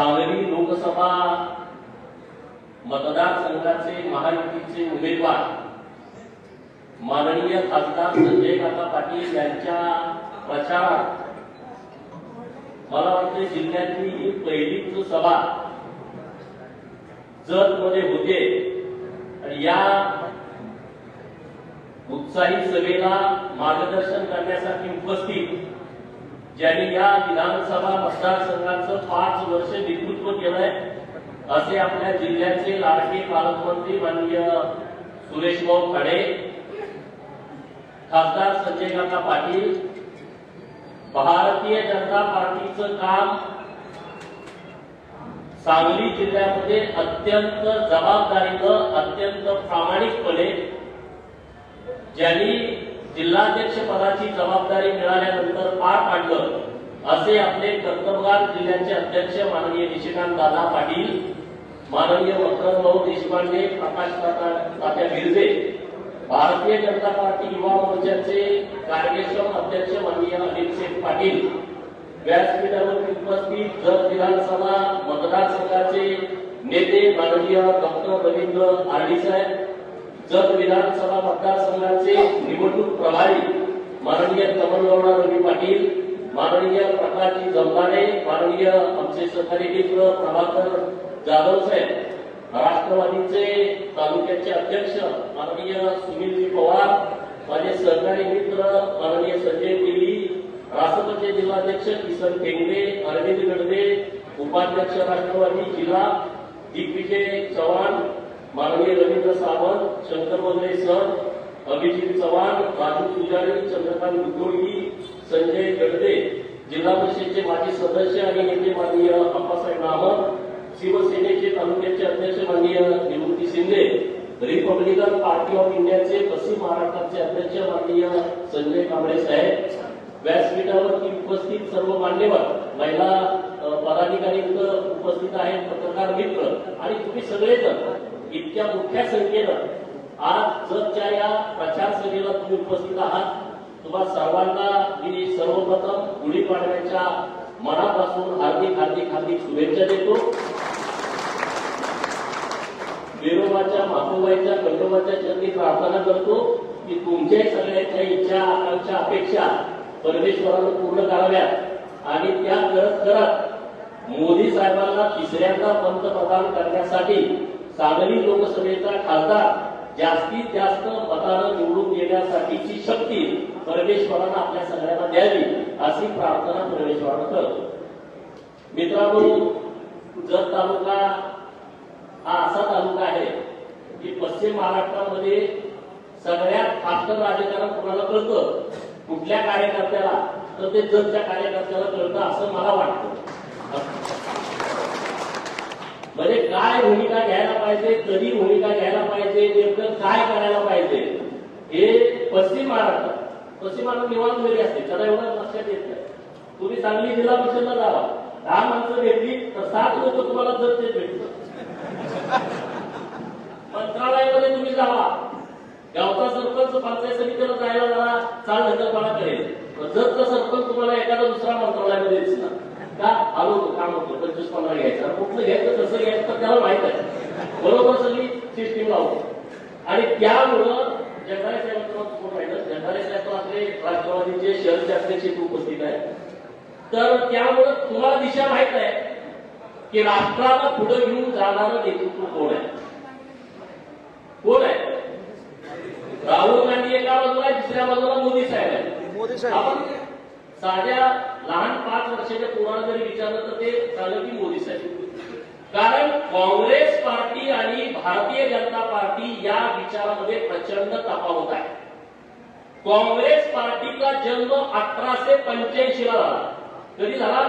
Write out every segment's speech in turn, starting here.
सांगली लोकसभा मतदारसंघाचे महायुतीचे उमेदवार माननीय खासदार संजय काका पाटील यांच्या प्रचारात मला वाटते जिल्ह्यातली ही पहिलीच सभा जतमध्ये होते. आणि या उत्साही सभेला मार्गदर्शन करण्यासाठी उपस्थित ज्यांनी या विधानसभा मतदारसंघाचं पाच वर्ष नेतृत्व केलंय असे आपल्या जिल्ह्याचे लाडके पालकमंत्री माननीय सुरेश भाऊ खाडे खासदार संजय काका पाटील भारतीय जनता पार्टीचं काम सांगली जिल्ह्यामध्ये अत्यंत जबाबदारीनं अत्यंत प्रामाणिकपणे ज्यांनी जिल्हाध्यक्ष पदाची जबाबदारी मिळाल्यानंतर पार पाडलं असे आपले कर्तबगार जिल्ह्याचे अध्यक्ष माननीय निशिकांत दादा पाटील माननीय मकरंद देशपांडे प्रकाश तात्या गिरजे भारतीय जनता पार्टी युवा मोर्चाचे कार्यक्षम अध्यक्ष माननीय अनिल शेख पाटील व्यासपीठावर उपस्थित जत विधानसभा मतदारसंघाचे नेते माननीय डॉक्टर रवींद्र आरडी साहेब जत विधानसभा मतदारसंघाचे निवडणूक प्रभारी माननीय कमलगौडा रवी पाटील माननीय प्रकाशजी जमदारे माननीय आमचे सहकारी मित्र प्रभाकर जाधव साहेब राष्ट्रवादीचे तालुक्याचे अध्यक्ष माननीय सुनीलजी पवार माझे सहकारी मित्र माननीय संजय तेली राष्ट्रपती जिल्हाध्यक्ष किसन टेंगरे अरविंद गडदे उपाध्यक्ष राष्ट्रवादी जिल्हा दिग्विजय चव्हाण माननीय सावंत शंकर वगैरे सर अभिजित चव्हाण राजू पुजारी चंद्रकांत मुदोळी संजय गडदे जिल्हा परिषदेचे माजी सदस्य आणि नेते माननीय अप्पासाहेब रामत शिवसेनेचे तालुक्याचे अध्यक्ष माननीय Nivrutti Shinde republican party of इंडियाचे पश्चिम महाराष्ट्राचे अध्यक्ष माननीय संजय कांबळे साहेब व्यासपीठावरती उपस्थित सर्व मान्यवर महिला पदाधिकारी उपस्थित आहेत पत्रकार मित्र आणि तुम्ही सगळेजण. इतक्या मोठ्या संख्येनं आज जगच्या या प्रचार सभेला तुम्ही उपस्थित आहात. तुम्हा सर्वांना मी सर्वप्रथम गुढीपाडव्याच्या मनापासून हार्दिक हार्दिक हार्दिक शुभेच्छा देतो. विरोबाच्या मातोबाईच्या खंडोबाच्या चरणी प्रार्थना करतो की तुमच्या सगळ्यांच्या इच्छा आकांक्षा अपेक्षा परमेश्वरानं पूर्ण कराव्यात. आणि त्या करत करत मोदी साहेबांना तिसऱ्यांदा पंतप्रधान करण्यासाठी सांगली लोकसभेचा खासदार जास्तीत जास्त मतानं निवडून येण्यासाठीची शक्ती परमेश्वरानं आपल्या सगळ्यांना द्यावी अशी प्रार्थना परमेश्वरानं करतो. मित्रांनो जत तालुका हा असा तालुका आहे की पश्चिम महाराष्ट्रामध्ये सगळ्यात फास्ट राजकारण कोणाला कळतं? कुठल्या कार्यकर्त्याला? तर ते जगच्या कार्यकर्त्याला कळतं असं मला वाटतं. म्हणजे काय भूमिका घ्यायला पाहिजे कधी भूमिका घ्यायला पाहिजे नेमकं काय करायला पाहिजे? हे पश्चिम महाराष्ट्रात पश्चिम महाराष्ट्र निवांत वेळी असते. त्याला एवढं लक्षात येत नाही. तुम्ही सांगली जिल्हा परिषदला जावा. दहा माणसं भेटली तर सात लोक तुम्हाला जर ते भेटतात मंत्रालयामध्ये तुम्ही जावा. गावचा सरपंच पंचायत समितीला जायला जरा चाल ढकलपणा करेल जरचा सरपंच तुम्हाला एखादा दुसरा मंत्रालयामध्ये दिसणार. का आलो होतो काम होतो? पंचवीस पंधरा घ्यायचं कुठलं घ्यायचं कसं घ्यायचं तर त्याला माहीत आहे. बरोबर सगळी सिस्टीम लावतो आणि त्यामुळं जगदाळे साहेब तुम्हाला माहिती जगदाळे साहेब आपले राष्ट्रवादीचे शहरचे अध्यक्ष उपस्थित आहेत. तर त्यामुळं तुम्हाला दिशा माहीत आहे की राष्ट्राला पुढे घेऊन जाणारं नेतृत्व कोण आहे? कोण आहे? राहुल गांधी एका बाजूला आहे, दुसऱ्या बाजूला मोदी साहेब आहे मोदी साहेब. आपण साध्या लहान पाच वर्षाच्या पोराला जरी विचारलं तर ते सांगेल की मोदी साहेब. कारण काँग्रेस पार्टी आणि भारतीय जनता पार्टी या विचारामध्ये प्रचंड तफावत आहे. काँग्रेस पार्टीचा जन्म अठराशे पंच्याऐंशीला झाला. कधी झाला?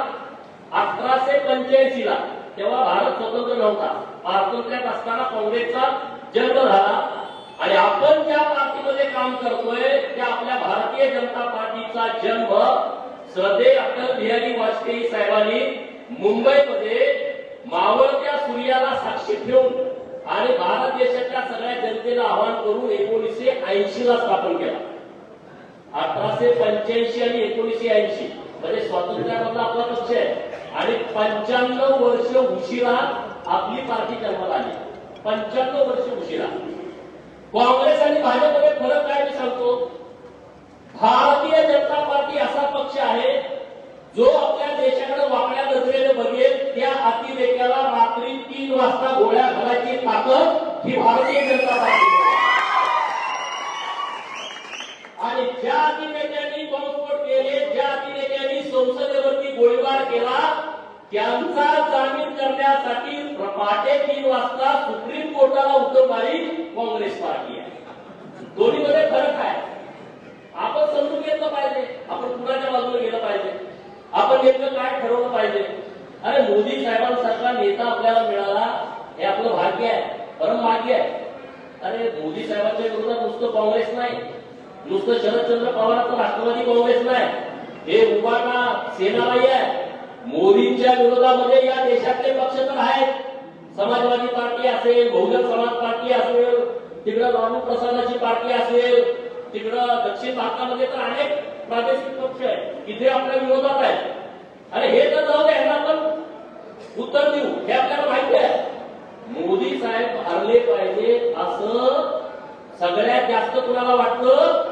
अठराशे पंच्याऐंशीला. तेव्हा भारत स्वतंत्र नव्हता. स्वातंत्र्यात असताना काँग्रेसचा जन्म झाला. आणि आपण ज्या पार्टीमध्ये काम करतोय त्या आपल्या भारतीय जनता पार्टीचा जन्म श्रद्धे अटल बिहारी वाजपेयी साहेबांनी मुंबईमध्ये मावळत्या सूर्याला साक्षी ठेवून आणि भारत देशाच्या सगळ्या जनतेला आवाहन करून एकोणीसशे ऐंशी ला स्थापन केला. अठराशे पंच्याऐंशी आणि एकोणीसशे ऐंशी. म्हणजे स्वातंत्र्यामधला आपला पक्ष आहे. आणि पंच्याण्णव वर्ष उशिरा आपली पार्टी जन्माला आली. पंच्याण्णव वर्ष उशिरा. काँग्रेस आणि भाजपमध्ये फरक काय मी सांगतो? भारतीय जनता पार्टी असा पक्ष आहे जो आपल्या देशाकडे वाकड्या नजरेने बघेल त्या अतिरेक्याला रात्री तीन वाजता गोळ्या घालायची ताकद ही भारतीय जनता पार्टी आणि ज्या अतिरेक्यांनी बॉम्बस्फोट केले ज्या अतिरेक्यांनी संसदेवरती गोळीबार केला त्यांचा जामीन करण्यासाठी पहाटे तीन वाजता सुप्रीम कोर्टाला उतरणारी काँग्रेस पार्टी आहे. दोन्हीमध्ये फरक आहे आपण समजून घेतलं पाहिजे आपण कुणाच्या बाजूने गेलं पाहिजे आपण नेमकं काय ठरवलं पाहिजे अरे मोदी साहेबांसारखा नेता आपल्याला मिळाला हे आपलं भाग्य आहे परम भाग्य आहे. अरे मोदी साहेबांच्या विरोधात नुसतं काँग्रेस नाही. नुसतं शरदचंद्र पवारांचं राष्ट्रवादी काँग्रेस नाही. हे उभाटा सेनाबाई आहे. मोदींच्या विरोधामध्ये या देशातले पक्ष तर आहेत. समाजवादी पार्टी असेल बहुजन समाज पार्टी असेल तिकडं लालू प्रसादाची पार्टी असेल तिकडं दक्षिण भारतामध्ये तर अनेक प्रादेशिक पक्ष आहेत. इथे आपल्या विरोधात आहेत. आणि हे तर जाऊ दे पण उत्तर देऊ. हे आपल्याला माहिती आहे. मोदी साहेब हरले पाहिजे असं सगळ्यात जास्त कुणाला वाटतं?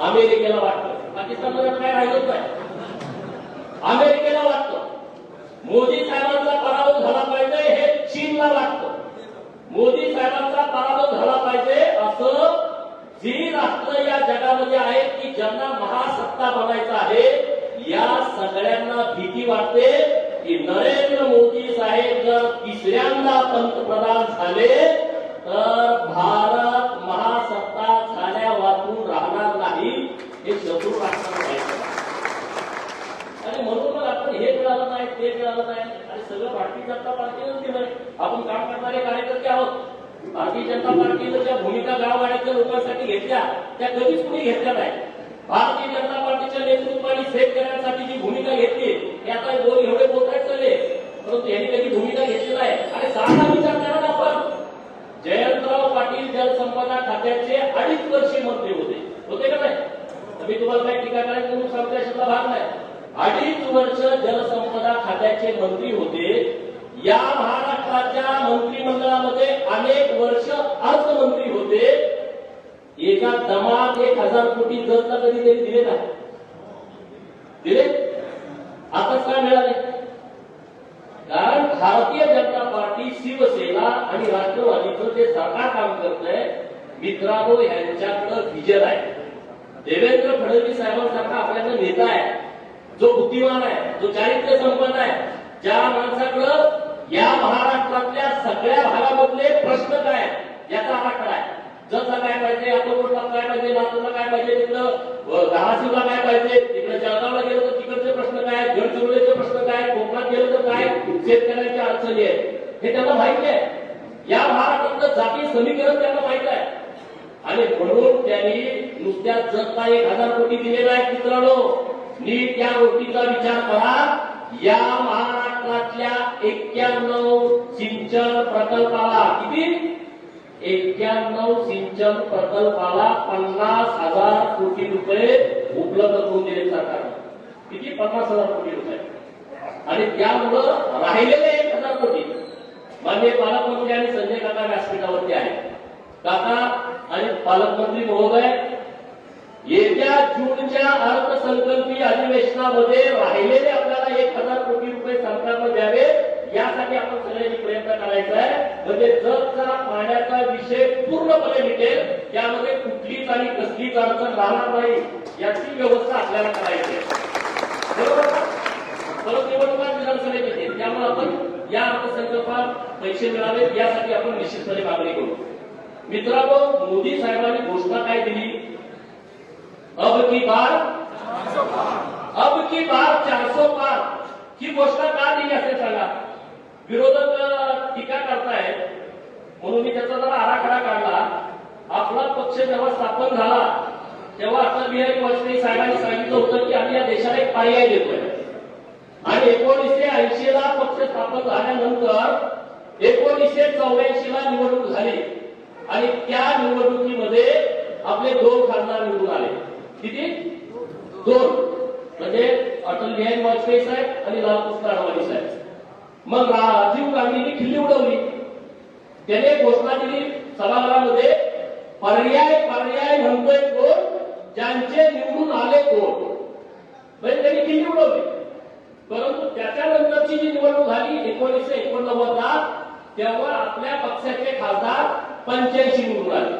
अमेरिकेला वाटतं. पाकिस्तानला काय राहिलंच नाही. अमेरिकेला वाटतं. मोदी साहेबांचा पराभव झाला पाहिजे हे चीनला वाटतं. मोदी साहेबांचा पराभव झाला पाहिजे असं जी राष्ट्र या जगामध्ये आहेत की ज्यांना महासत्ता बनायचं आहे. या सगळ्यांना भीती वाटते की नरेंद्र मोदी साहेब जर तिसऱ्यांदा पंतप्रधान झाले तर भारत महासत्ता झाल्या वाचून राहणार नाही हे शत्रू राष्ट्रांना आणि म्हणून आपण हे मिळालं नाही ते मिळालं नाही आणि सगळं भारतीय जनता पार्टीनंच दिलंय. आपण काम करणारे कार्यकर्ते आहोत. भारतीय जनता पार्टीनं ज्या भूमिका गावगाड्यातल्या लोकांसाठी घेतल्या त्या कधीच कुणी घेतल्या नाही. भारतीय जनता पार्टीच्या नेतृत्वाने सेट करण्यासाठी जी भूमिका घेतली हे आता दोन एवढे बोलतायत चालले परंतु यांनी कधी भूमिका घेतली नाही आणि साधा विचार करा ना आपण जयंतराव पाटील जलसंपदा खात्याचे अडीच वर्षे मंत्री होते होते का नाही तर मी तुम्हाला काही टीका करायची म्हणून सांगतो याच्यातला भाग नाही अडीच वर्ष जलसंपदा खात्याचे मंत्री होते या महाराष्ट्राच्या मंत्रिमंडळामध्ये अनेक वर्ष अर्थमंत्री होते एका दमात एक हजार कोटी जसला कधी तरी दिले नाही दिले आताच काय मिळाले कारण भारतीय जनता पार्टी शिवसेना आणि राष्ट्रवादीचं जे सरकार काम करतंय मित्रांनो यांच्याकडं विजन आहे देवेंद्र फडणवीस साहेबांसारखा आपल्याकडे नेता आहे जो बुद्धिमान आहे जो चारित्र्य संपन्न आहे ज्या माणसाकडं या महाराष्ट्रातल्या सगळ्या भागामधले प्रश्न काय याचा आराखडा आहे. जसा काय पाहिजे अकोटला काय पाहिजे लातूरला काय पाहिजे तिकडं अ, धाराशिवला काय पाहिजे तिकडे जळगावला गेलो तर तिकडचे प्रश्न काय गडचिरोलीचे प्रश्न काय कोकणात गेलो तर काय शेतकऱ्यांच्या अडचणी आहेत हे त्यांना माहिती आहे. या महाराष्ट्रातलं जाती समीकरण त्यांना माहीत आहे. आणि म्हणून त्यांनी नुसत्या जगता एक हजार कोटी दिलेला आहे मित्रांनो. नीट त्या गोष्टीचा विचार करा. या महाराष्ट्रातल्या एक्क्याण्णव सिंचन प्रकल्पाला किती? एक्क्याण्णव सिंचन प्रकल्पाला पन्नास हजार कोटी रुपये उपलब्ध करून दिले सरकारने. किती? पन्नास हजार कोटी रुपये. आणि त्यामुळं राहिलेले एक हजार कोटी. मान्य पालकमंत्री आणि संजय काका व्यासपीठावरती आहे काका आणि पालकमंत्री महोदय येत्या जूनच्या अर्थसंकल्पीय अधिवेशनामध्ये राहिलेले आपल्याला एक हजार कोटी रुपये सरकारनं द्यावे यासाठी आपण सगळ्यांनी प्रयत्न करायचा आहे. म्हणजे जगचा पाण्याचा विषय पूर्णपणे मिटेल त्यामध्ये कुठलीच आणि कसलीच अडचण राहणार नाही याची व्यवस्था आपल्याला करायची आहे. बरोबर परत निवडणुका विधानसभेत येतील त्यामुळे आपण या अर्थसंकल्पात पैसे मिळावेत यासाठी आपण निश्चितपणे मागणी करू. मित्रांनो मोदी साहेबांनी घोषणा काय दिली? अब की बार? अब की बार चारसो पार. ही घोषणा का दिली असे सांगा? विरोधक टीका करतायत म्हणून मी त्याचा जरा आराखडा काढला. आपला पक्ष जेव्हा स्थापन झाला तेव्हा अटल बिहारी वाजपेयी साहेबांनी सांगितलं होतं की आम्ही या देशाला एक पर्याय देतोय. आणि एकोणीसशे ऐंशी ला पक्ष स्थापन स्थापन झाल्यानंतर एकोणीसशे चौऱ्याऐंशी ला निवडणूक झाली. आणि त्या निवडणुकीमध्ये आपले दोन खासदार निवडून आले. किती दोन. म्हणजे अटल बिहारी वाजपेयी साहेब आणि लालकृष्ण अडवाणी साहेब. मग राजीव गांधींनी खिल्ली उडवली. त्याने घोषणा दिली सभागृहामध्ये पर्याय पर्याय म्हणतोय कोण? ज्यांचे निवडून आले कोण? म्हणजे त्यांनी किल्ली उडवली. परंतु त्याच्यानंतरची जी निवडणूक झाली एकोणीसशे एकोणनव्वदला तेव्हा आपल्या पक्षाचे खासदार पंच्याऐंशी निवडून आले.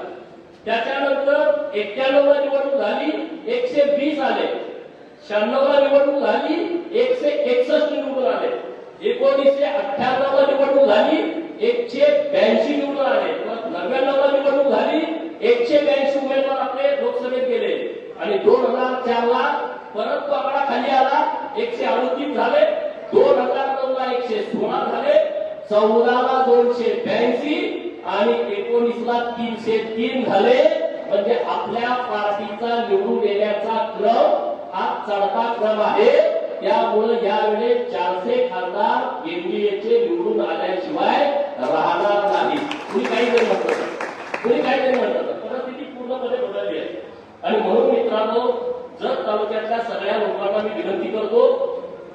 त्याच्यानंतर एक्क्याण्णव ला निवडणूक झाली एकशे वीस आले. शहाण्णव ला निवडणूक झाली एकशे एकसष्ट निवडून आले. एकोणीसशे अठ्ठ्याण्णव ला निवडणूक झाली एकशे ब्याऐंशी निवडून आले. नव्याण्णव ला निवडणूक झाली एकशे ब्याऐंशी उमेदवार आपले लोकसभेत गेले. आणि दोन हजार चार ला परत तो आकडा खाली आला एकशे अडतीस झाले. दोन हजार नऊ ला एकशे सोळा झाले. चौदा ला दोनशे ब्याऐंशी. आणि एकोणीसला तीनशे तीन झाले. म्हणजे आपल्या पार्टीचा निवडून येण्याचा क्रम हा चढता क्रम आहे. त्यामुळे यावेळी चारशे खासदार एनडीएचे निवडून आल्याशिवाय राहणार नाही. तुम्ही काही नाही म्हणतं कुणी काही नाही म्हणतं परिस्थिती पूर्णपणे बदलली आहे. आणि म्हणून मित्रांनो जत तालुक्यातल्या सगळ्या लोकांना मी विनंती करतो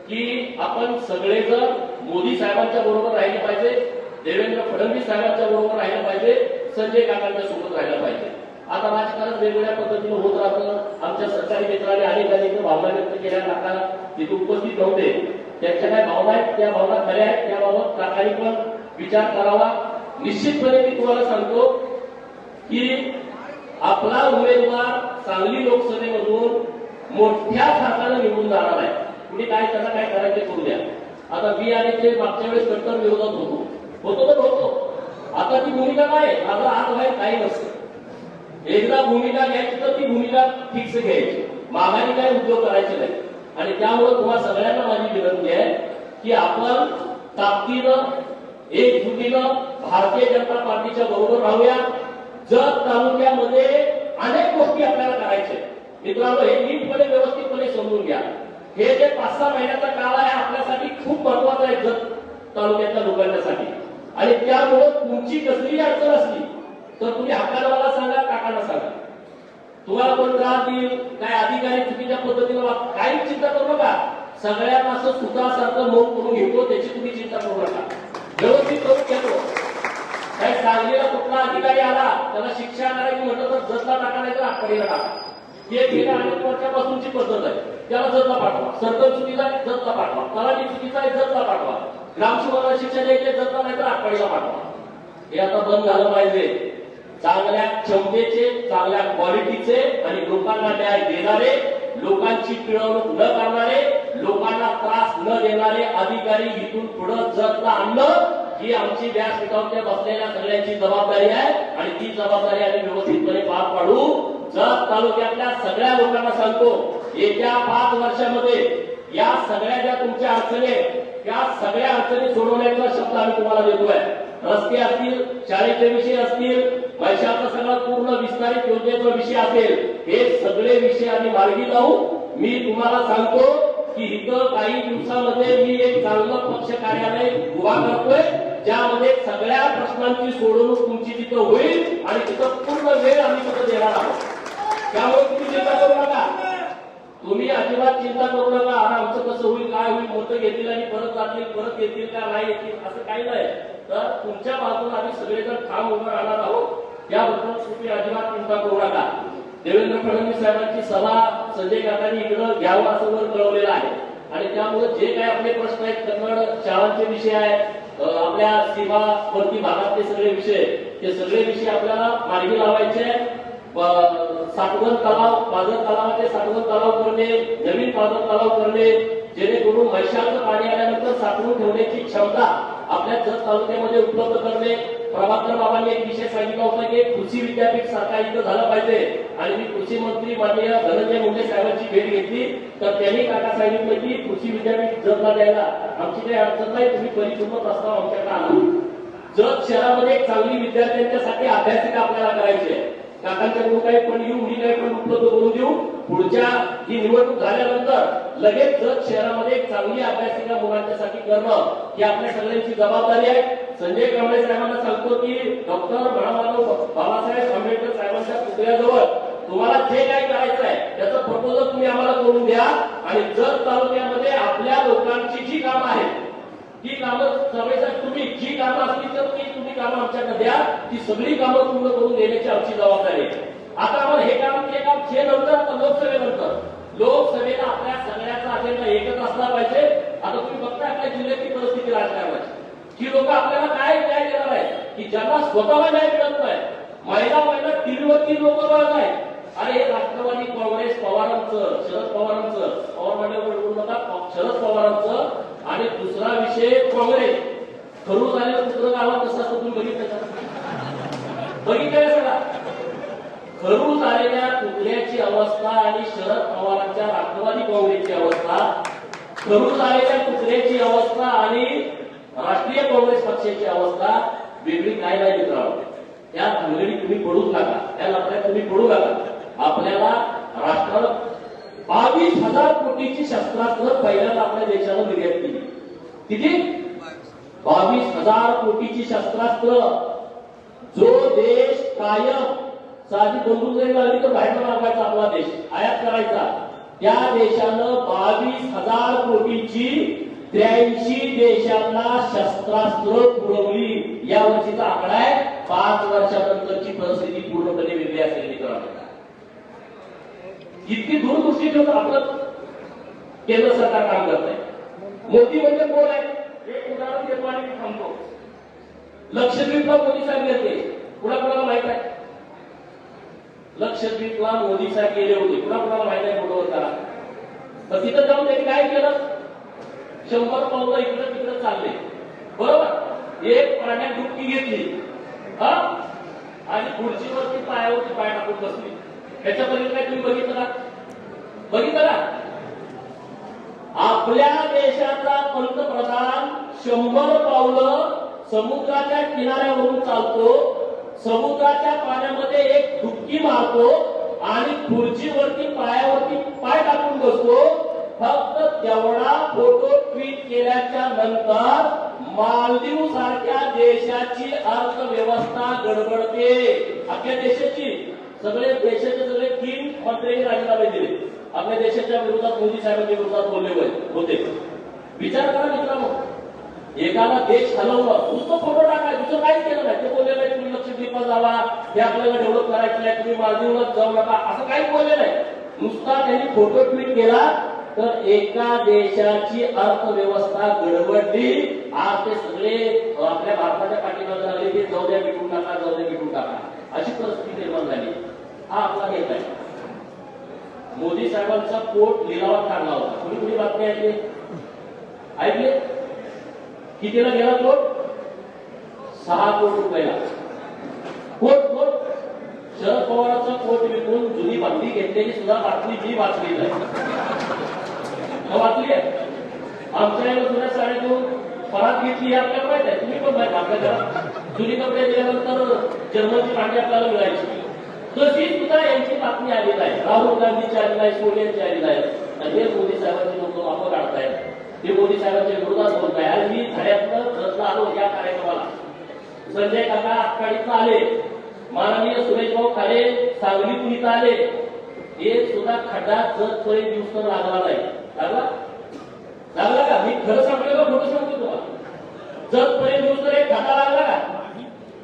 की आपण सगळेजण मोदी साहेबांच्या बरोबर राहिले पाहिजे. देवेंद्र फडणवीस साहेबांच्या बरोबर राहिलं पाहिजे संजय काकांच्या सोबत राहिलं पाहिजे. आता राजकारण वेगवेगळ्या पद्धतीनं होत राहतं. आमच्या सरकारी मित्राने अनेकांनी भावना व्यक्त केल्या. काका तिथे उपस्थित नव्हते. त्यांच्या काय भावना आहेत? त्या भावना खऱ्या आहेत. त्याबाबत काकांनी पण विचार करावा. निश्चितपणे मी तुम्हाला सांगतो की आपला उमेदवार सांगली लोकसभेमधून मोठ्या फरकानं निवडून जाणार आहे. कुणी काय त्याला काय करायचे करू द्या. आता मी आणि ते मागच्या वेळेस कट्टर विरोधात होतो. होतो तर होतो. आता ती भूमिका काय माझा हात बाहेर काही नसतं. एकदा भूमिका घ्यायची तर ती भूमिका फिक्स घ्यायची. माघारी काय उद्योग करायचे नाही. आणि त्यामुळे तुम्हाला सगळ्यांना माझी विनंती आहे की आपण ताकदीनं एकजुटीनं भारतीय जनता पार्टीच्या बरोबर राहूया. जत तालुक्यामध्ये अनेक गोष्टी आपल्याला करायच्या मित्रांनो हे नीटपणे व्यवस्थितपणे समजून घ्या. हे जे पाच सहा महिन्याचा काळ आहे आपल्यासाठी खूप महत्त्वाचा आहे जत तालुक्यातल्या लोकांसाठी आणि त्यामुळं तुमची कसलीही अडचण असली तर तुम्ही हक्काला मला सांगा काकांना सांगा. तुम्हाला कोण त्रास देईल काय अधिकारी चुकीच्या पद्धतीने काही चिंता करू नका. सगळ्यांना असं सुतासारखं मऊ करून घेतो त्याची तुम्ही चिंता करू नका. व्यवस्थित करून घेतो. काय सांगलीला कुठला अधिकारी आला त्याला शिक्षा करायची म्हटलं तर जसला टाका नाही तर आठवडीला टाका हे गेल्या अनेक वर्षापासूनची पद्धत आहे. त्याला जतला पाठवा. सरकार चुकीचा आहे जतला पाठवा. तलाठी चुकीचा आहे जतला पाठवा. ग्रामसेवकाला शिक्षा द्यायची आहे, नाही तर आठवडीला पाठवा. हे आता बंद झालं पाहिजे. चांगल्या क्षमतेचे चांगल्या क्वालिटीचे आणि लोकांना न्याय देणारे लोकांची पिळवणूक न करणारे लोकांना त्रास न देणारे अधिकारी इथून पुढे जगता आणणं ही आमची व्यासपीठावर बसलेल्या सगळ्यांची जबाबदारी आहे आणि ती जबाबदारी आम्ही व्यवस्थितपणे पार पाडू. जत तालुक्यातल्या सगळ्या लोकांना सांगतो येत्या पाच वर्षामध्ये या सगळ्या ज्या तुमच्या अडचणी या त्या सगळ्या अडचणी सोडवण्याचा शब्द आम्ही तुम्हाला देतोय. रस्ते असतील शाळेचे विषय असतील पैशाचा सगळा पूर्ण विस्तारित योजनेचा विषय असेल हे सगळे विषय आम्ही मार्गी लावू. मी तुम्हाला सांगतो की इथं काही दिवसामध्ये मी एक चांगलं पक्ष कार्यालय उभा करतोय ज्यामध्ये सगळ्या प्रश्नांची सोडवणूक तुमची तिथं होईल आणि तिथं पूर्ण वेळ आम्ही तिथं देणार आहोत. त्यामुळे तुम्ही चिंता करू नका. तुम्ही अजिबात चिंता करू नका. आता आमचं कसं होईल काय होईल मतं घेतील आणि परत जातील परत येतील का नाही येतील असं काही नाही. तर तुमच्या बाजून आम्ही सगळेजण ठाम उभं राहणार आहोत. याबद्दल तुम्ही अजिबात चिंता करू नका. देवेंद्र फडणवीस साहेबांची सभा संजय काकांनी इकडं घ्यावं असं वर कळवलेलं आहे. आणि त्यामुळे जे काही आपले प्रश्न आहेत कन्नड शाळांचे विषय आहेत आपल्या आपल्या सीमावर्ती भागातले सगळे विषय ते सगळे विषय आपल्याला मार्गी लावायचे साठवण तलाव पाझर तलावाचे साठवण तलाव करणे नवीन पाझर तलाव करणे जेणेकरून म्हैशाचं पाणी आल्यानंतर साठवून ठेवण्याची क्षमता आपल्या जत तालुक्यामध्ये उपलब्ध करणे. प्रभाकर बाबांनी एक विषय सांगितला होता की कृषी विद्यापीठ सारखा इथं झालं पाहिजे. आणि मी कृषी मंत्री माननीय धनंजय मुंडे साहेबांची भेट घेतली. तर त्यांनी काका सांगितलं की कृषी विद्यापीठ जतला द्यायला आमची काही अडचण नाही तुम्ही परिपूर्ण प्रस्ताव आमच्याकडे आणा. जत शहरामध्ये एक चांगली विद्यार्थ्यांच्यासाठी अभ्यासिका आपल्याला करायची आहे. काकांच्या लोक आहे पण येऊ मी काय पण उपलब्ध करून देऊ. पुढच्या ही निवडणूक झाल्यानंतर लगेच जत शहरामध्ये एक चांगली अभ्यासिका मुलांच्यासाठी करणं ही आपल्या सगळ्यांची जबाबदारी आहे. संजय कांबळे साहेबांना सांगतो की डॉक्टर महामानव बाबासाहेब आंबेडकर साहेबांच्या पुतळ्याजवळ तुम्हाला जे काय करायचं आहे त्याचं प्रपोजल तुम्ही आम्हाला करून द्या. आणि जत तालुक्यामध्ये आपल्या लोकांची जी कामं आहेत ही कामं सर्वेसाठी तुम्ही जी कामं असतील तर ती तुम्ही कामं आमच्याकडे द्या. ती सगळी कामं पूर्ण करून देण्याची आमची जबाबदारी आहे. आता आपण हे काम ते काम जे नंतर आता लोकसभेनंतर. लोकसभेला आपल्या सगळ्याचा अजेंडा एकच असला पाहिजे. आता तुम्ही बघता आपल्या जिल्ह्याची परिस्थिती राजकारणाची. ही लोक आपल्याला काय न्याय देणार आहे की ज्यांना स्वतःला न्याय मिळत नाही. महिला महिला टीव्हीवरती लोक मिळत आहेत. अरे राष्ट्रवादी काँग्रेस पवारांचं शरद पवारांचं. पवार मंडळ बोलू नका शरद पवारांचं. आणि दुसरा विषय काँग्रेस. खरू झालेलं कुत्र गावात कसं असतं तुम्ही बघितलं का बघितलंय सगळा? खरू झालेल्या कुत्र्याची अवस्था आणि शरद पवारांच्या राष्ट्रवादी काँग्रेसची अवस्था खरू झालेल्या कुत्र्याची अवस्था आणि राष्ट्रीय काँग्रेस पक्षाची अवस्था वेगळी काय नाही मित्रांनो. त्या भानगडी तुम्ही पडूच नका त्या लपड्यात तुम्ही पडू नका आपल्याला राष्ट्र बावीस हजार कोटीची शस्त्रास्त्र पहिल्यांदा आपल्या देशानं निर्यात केली. किती? बावीस हजार कोटीची शस्त्रास्त्र. जो देश कायम साधी बंदूक जरी लागली तर बाहेर मागायचा आपला देश. आयात करायचा. त्या देशानं बावीस हजार कोटीची त्र्याऐंशी देशांना शस्त्रास्त्र पुरवली. या वर्षीचा आकडा आहे. पाच वर्षानंतरची परिस्थिती पूर्णपणे वेगळी असेल मित्रांनो इतकी दूरदृष्टी ठेवून आपलं केंद्र सरकार काम करत आहे मोदी म्हणजे कोण आहे? एक उदाहरण देतो आणि मी थांबतो लक्षद्वीपला मोदी साहेब गेले कुणा कुणाला माहीत आहे? लक्षद्वीपला मोदी साहेब गेले होते. कुणा कुणाला माहीत आहे? फोटोवर करा तर तिथं जाऊन त्यांनी काय केलं? शंभर पावलं इकडं तिकडं चालले. बरोबर? एक पाण्यात डुबकी घेतली. हा? आणि खुर्चीवरती पायावरती पाय टाकून बसली. त्याच्यापर्यंत काय तुम्ही बघितलं का? बघितलं का? आपल्या देशाचा पंतप्रधान शंभर पावलं समुद्राच्या किनाऱ्यावरून चालतो समुद्राच्या पाण्यामध्ये एक डुबकी मारतो आणि खुर्चीवरती पायावरती पाय टाकून बसतो. फक्त तेवढा फोटो ट्विट केल्याच्यानंतर मालदीव सारख्या देशाची अर्थव्यवस्था गडबडते. आपल्या देशाची. सगळे देशाचे सगळे तीन मंत्र्यांनी राजीनामे दिले. आपल्या देशाच्या विरोधात मोदी साहेबांच्या विरोधात बोलले होते- विचार करा मित्रांनो. एकाला देश हलवलं नुसतं फोटो टाकाय दुसरं काहीच केलं नाही. ते बोलले नाही तुम्ही लक्षद्वीपला जावा हे आपल्याला डेव्हलप करायचं आहे तुम्ही मालदीवलाच जाऊ नका. असं काहीच बोलले नाही. नुसता त्यांनी फोटो ट्विट केला तर एका देशाची अर्थव्यवस्था गडबडली. आज ते सगळे आपल्या भारताच्या पाठीमागे झाले की जाऊ द्या मिटून टाका जाऊ द्या मिटून टाका. अशी परिस्थिती निर्माण झाली. हा आपला नेता आहे मोदी साहेबांचा पोट लिलावात काढला होता. कुणी कुणी बातमी ऐकली? ऐकले? कितीला गेला कोट सहा कोट रुपयाला. Coat coat. शरद पवारांचा कोट विकून जुनी बातमी घेतलेली सुद्धा बातमी मी वाचली नाही. वाचली आहे? आमच्या याला जुन्या साड्या देऊन परात घेतली हे आपल्याला माहीत आहे. तुम्ही पण माहीत आपल्या घरात जुनी कपडे दिल्यानंतर जन्मची भांडी आपल्याला मिळायची. तशी सुद्धा यांची बातमी आलेली आहे राहुल गांधीची आलेली आहे सोनियांची आलेली आहे आणि हे मोदी साहेबांचे लोक वापर काढतायत. ते मोदी साहेबांच्या विरोधात बोलत आहे आणि मी धड्यातनं रचला आलो या कार्यक्रमाला. संजय काका आटपाडीतनं आले. माननीय सुरेश भाऊ खाडे सांगलीतून इथं आले. हे सुद्धा खड्डा जत पर्यंत दिवस लागला नाही. लागला? लागला का? मी खरं सांगतो का? खोटं सांगतो तुम्हाला? जत पर्यंत दिवस एक खड्डा लागला का?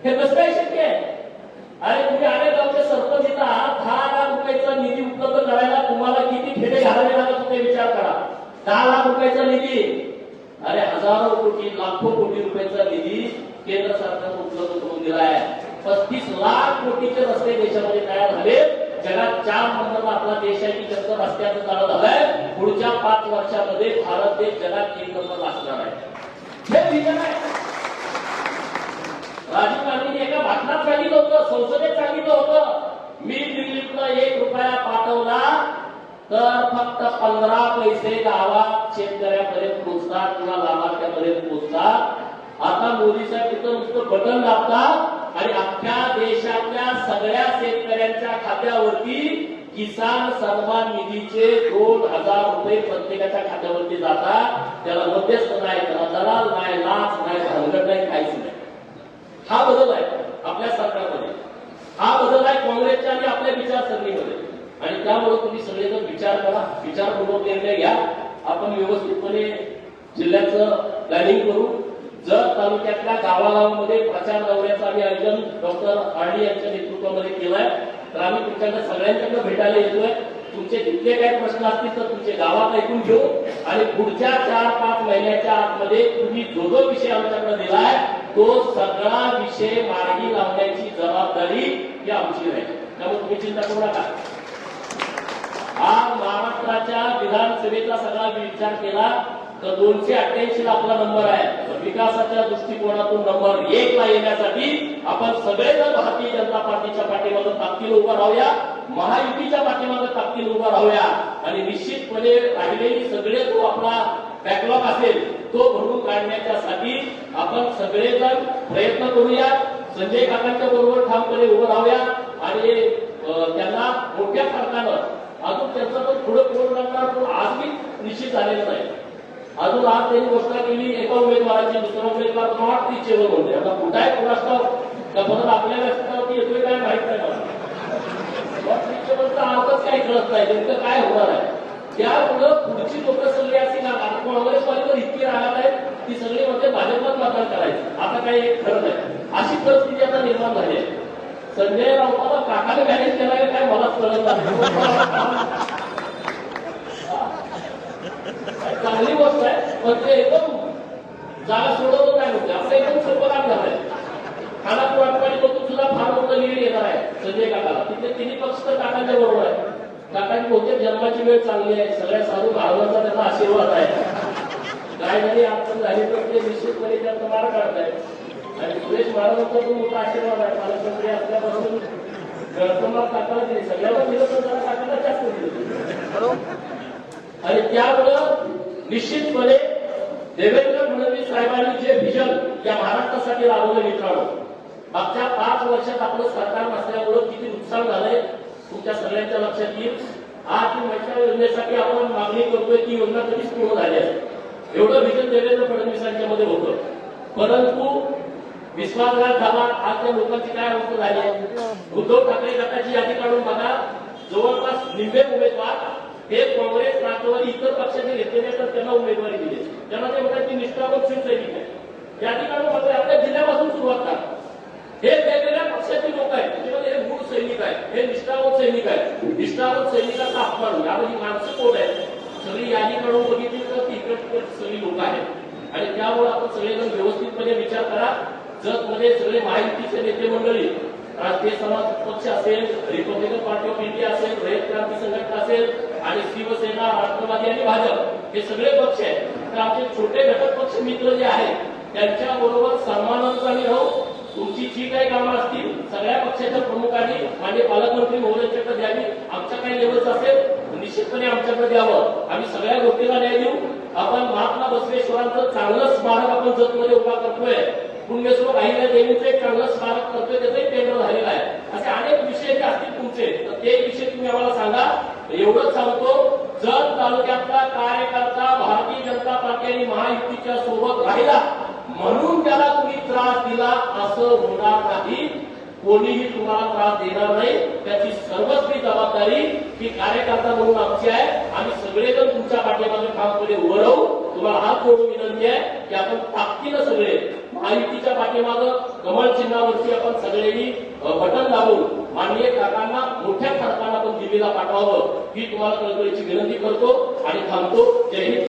हे कसं काय शक्य आहे. अरे तुम्ही अनेक गावचे सरपंच इथं दहा लाख रुपयाचा निधी उपलब्ध करायला तुम्हाला किती खेडे घालावे लागत होते विचार करा. दहा लाख रुपयाचा निधी. अरे हजारो कोटी लाखो कोटी रुपयाचा निधी केंद्र सरकारनं उपलब्ध करून दिला आहे पस्तीस लाख कोटीचे रस्ते देशामध्ये तयार झाले. जगात चार नंबरला आपला देश आहे की ज्यांचं रस्त्याचं जाळं झालंय पुढच्या पाच वर्षामध्ये भारत देश जगात एक नंबर असणार आहे. हे विजन आहे. राजीव गांधींनी एका भाषणात सांगितलं होतं संसदेत सांगितलं होतं मी दिल्लीतला एक रुपया पाठवला तर फक्त पंधरा पैसे गावात शेतकऱ्यापर्यंत पोचतात किंवा लाभार्थ्यापर्यंत पोचतात आता मोदी साहेब तिथं नुसतं बटन दाबतात आणि अख्ख्या देशातल्या सगळ्या शेतकऱ्यांच्या खात्यावरती किसान सन्मान निधीचे दोन हजार रुपये प्रत्येकाच्या खात्यावरती जातात. त्याला मध्यस्थ नाही त्याला दलाल नाही लाच नाही भानगड नाही काहीच नाही. हा बदल आहे. आपल्या सरकारमध्ये. हा बदल आहे काँग्रेसच्या आणि आपल्या विचारसरणीमध्ये. आणि त्यामुळे तुम्ही सगळेजण विचार करा. विचारपूर्वक निर्णय घ्या. आपण व्यवस्थितपणे जिल्ह्याचं प्लॅनिंग करू. जर तालुक्यातल्या गावागावामध्ये प्रचार दौऱ्याचं आम्ही आयोजन डॉक्टर आर्डी यांच्या नेतृत्वामध्ये केलंय. तर आम्ही तुमच्याकडे सगळ्यांच्याकडे भेटायला येतोय. तुमचे जितके काही प्रश्न असतील तर तुमचे गावात ऐकून घेऊ. आणि पुढच्या चार पाच महिन्याच्या आतमध्ये तुम्ही जो जो विषय आमच्याकडे दिलाय तो सगळा विषय मार्गी लावण्याची जबाबदारी ही आमची राहील. त्यामुळे तुम्ही चिंता करू नका. आज महाराष्ट्राच्या विधानसभेचा सगळा विचार केला तर दोनशे अठ्ठ्याऐंशी ला आपला नंबर आहे. विकासाच्या दृष्टिकोनातून नंबर एक ला येण्यासाठी आपण सगळेजण भारतीय जनता पार्टीच्या पाठीमागं ताकदीला उभा राहूया. महायुतीच्या पाठीमागं ताकदीला उभा राहूया. आणि निश्चितपणे राहिलेली सगळे जो आपला बॅकलॉग असेल तो भरून काढण्याच्यासाठी आपण सगळेजण प्रयत्न करूया. संजय काकांच्या बरोबर ठामपणे उभं राहूया. आणि त्यांना मोठ्या फरकानं अजून त्यांचा तो पुढे पुढे लागणार तो आज मी निश्चित झालेला नाही अजून आज त्यांनी घोषणा केली एका उमेदवाराची दुसरा उमेदवार नॉट रिचेबल होते. आता कुठं आहे कुणाचा का परत आपल्या व्यवस्थेवरती येतोय काय माहीत नाही मला. नॉट रिचेबलचा अर्थच काही कळत नाही नेमकं काय होणार आहे. त्यामुळं पुढची लोक सगळी अशी ना काँग्रेसवाले तर इतकी राहत आहेत ती सगळी म्हणजे भाजपात मतदान करायचं. आता काही एक ठरत नाही. अशी परिस्थिती आता निर्माण झाली आहे. संजय राऊताला काकाने मॅनेज केला काय मला कळत नाही. चांगली गोष्ट आहे. पण ते एकदम जागा सोडवलं काय होते आपलं एकदम सोपं काम झालंय. खानात वाटपाडी बघून सुद्धा फार मोठं लीड येणार आहे संजय काकाला. तिथे तिन्ही पक्ष तर काकांच्या बरोबर आहे काकांनी कोणत्या जन्माची वेळ चांगली आहे? सगळ्या साधू महाराजांचा त्याचा आशीर्वाद आहे. काय जरी आपण झाली तर ते निश्चितपणे त्याचा मार काढतायत आणि सुरेश महाराजांचा तो मोठा आशीर्वाद आहे. पालकमंत्री असल्यापासून गणपतराव काकाला दिली. सगळ्यांना दिलं तर जरा काकाला जास्त दिलं. आणि त्यामुळं निश्चितपणे देवेंद्र फडणवीस साहेबांनी जे व्हिजन या महाराष्ट्रासाठी लावलं मित्रांनो मागच्या पाच वर्षात आपलं सरकार नसल्यामुळं किती नुकसान झालंय. तुमच्या सगळ्यांच्या लक्षात येईल. आज ती महिला योजनेसाठी आपण मागणी करतोय ती योजना कधीच पूर्ण झाली आहे एवढं विजन देवेंद्र फडणवीसांच्यामध्ये होतं. परंतु विश्वासघात झाला आज त्या लोकांची काय अवस्था झाली आहे? उद्धव ठाकरे गटाची यादी काढून बघा. जवळपास निम्मे उमेदवार हे काँग्रेस राष्ट्रवादी इतर पक्षाचे घेतलेले तर त्यांना उमेदवारी दिली त्यांना ते म्हणतात की निष्ठावंत शिवसैनिक आहे या ठिकाणी मात्र आपल्या जिल्ह्यापासून सुरुवात करा. हे वेगवेगळ्या पक्षाचे लोक आहेत. सैनिक आहेत हे निष्ठावंत सैनिक आहेत. निष्ठावंत सैनिकाचा अपमान यामध्ये माणसं कोण आहेत? सगळी यादी काढून बघितली तर तिकडे सगळी लोक आहेत. आणि त्यामुळे आपण सगळेजण व्यवस्थितपणे विचार करा. जगमध्ये सगळे महायुतीचे नेते मंडळी राष्ट्रीय समाज पक्ष असेल रिपब्लिकन पार्टी ऑफ इंडिया असेल रयत क्रांती संघटना असेल आणि शिवसेना राष्ट्रवादी आणि भाजप हे सगळे पक्ष आहेत. तर आमचे छोटे घटक पक्ष मित्र जे आहेत त्यांच्याबरोबर सन्मानाचा सन्मानाने राहू. तुमची जी काही कामं असतील सगळ्या पक्षाच्या प्रमुखांनी माझे पालकमंत्री महोदयांच्याकडे द्यावी आमच्या काही लेवल्स असेल निश्चितपणे आमच्याकडे द्यावं आम्ही सगळ्या गोष्टीला न्याय देऊ. आपण महात्मा बसवेश्वरांचं चांगलं स्मारक आपण जतमध्ये उभा करतोय. पुण्यश्लोक अहिल्या देवीचं एक चांगलं स्मारक करतोय त्याचंही केंद्र झालेलं आहे. असे अनेक विषय जे असतील तुमचे तर ते विषय तुम्ही आम्हाला सांगा. एवढंच सांगतो जर तालुक्यातला कार्यकर्ता भारतीय जनता पार्टी आणि महायुतीच्या सोबत राहिला. म्हणून त्याला तुम्ही त्रास दिला असं होणार नाही. कोणीही तुम्हाला त्रास देणार नाही. त्याची सर्वस्वी जबाबदारी ही कार्यकर्ता म्हणून आमची आहे. आम्ही सगळेजण तुमच्या पाठीमागे ठामपणे उभं राहू. तुम्हाला हात जोडून विनंती आहे की आपण ताकदीनं सगळे महायुतीच्या पाठीमागं कमळ चिन्हावरती आपण सगळ्यांनी बटन दाबून माननीय काकांना मोठ्या फरकांना आपण दिल्लीला पाठवावं. ही तुम्हाला कळकळीची विनंती करतो आणि थांबतो. जय हिंद.